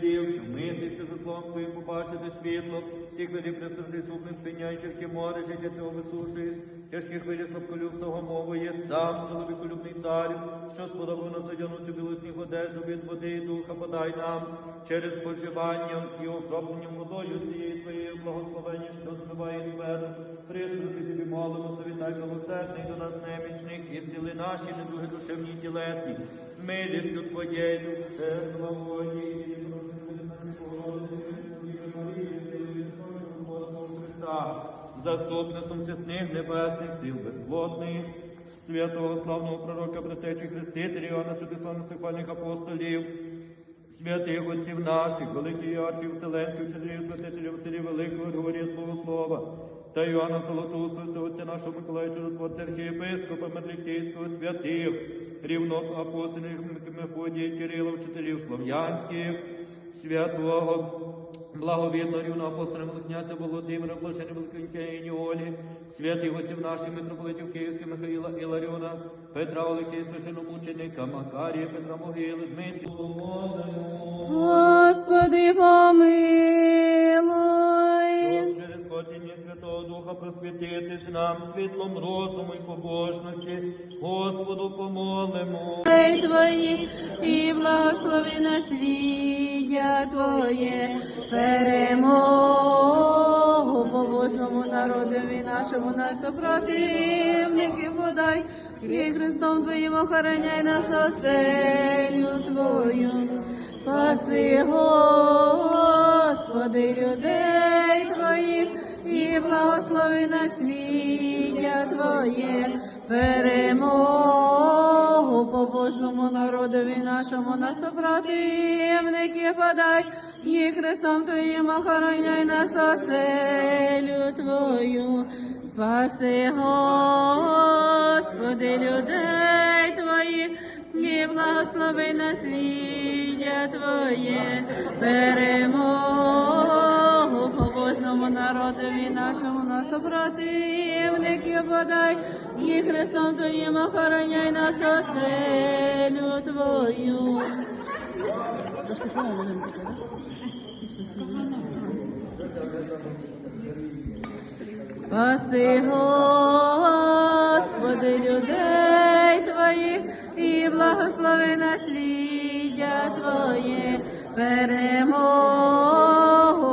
слідів, вмитися митися за словом Твоїм побачити світло, ті хвилі пристражди супних спиняючих, ті море, життя цього висушуєш, тяжкі хвилі слабколюбства мову є сам, чоловіколюбний царю, що сподобав на содяну цю білосніг від води і духа подай нам, через споживанням і окропленням водою цієї Твоєї благословення, що змиває сферу. Пристрати тобі молимо, завітай милосердний до нас немічних, і зділи наші недуги душевні тілесні, милістю Твоєю, все благоді, і Христа, заступництвом чесних небесних сил безплотних, святого славного пророка, предтечі Хрестителя, Іоанна Святославних Сихвальних апостолів, святих отців наших, великих іархів Вселенських, вчителів, святителів в селі Великого Григорія Богослова, та Іоанна Золотоустого, отця нашого Миколая Чудотворця, архієпископа, Медлікійського, святих, рівно апостолів Мефодія, Кирила, вчителів Слов'янських, святого Благовідно рівного апостола Великняця Володимира, блаження Великої Ольги, святих отців наших митрополитів Київських Михаїла Іларіона, Петра Олексія Священомученика, Макарія, Петра Могили, Молодому. Господи, помилуй. Щоб через спочиння Святого Духа просвітитись нам світлом розуму і побожності, Господу помолимо. Твоїх і благослови насліддя Твоє, перемогу побожному народові нашому на супротивники подай, і Христом Твоїм охороняй нас оселю Твою. Спаси, Господи, людей Твоїх, і благослови насліддя Твоє, перемогу побожному народові нашому на супротивники подай, і Христом Твоїм охороняй нас оселю Твою. Спаси, Господи, людей Твоїх, і благослови насліддя Твоє, перемогу побожному народові нашому на супротивників подай, і Христом Твоїм охороняй нас оселю Твою. Спаси, Господи, людей Твоїх, і благослови насліддя Твоє, перемогу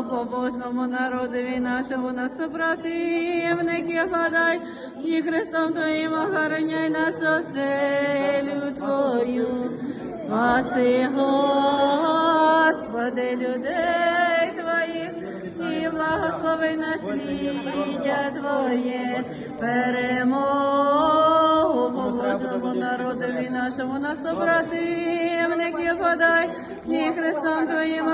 побожному народові нашому на супротивників подай, і Христом Твоїм охороняй нас оселю Твою. Спаси, Господи, людей Твоїх, і благослови насліддя Твоє, перемогу народові нашому на супротивників подай, ні Христом Твоїм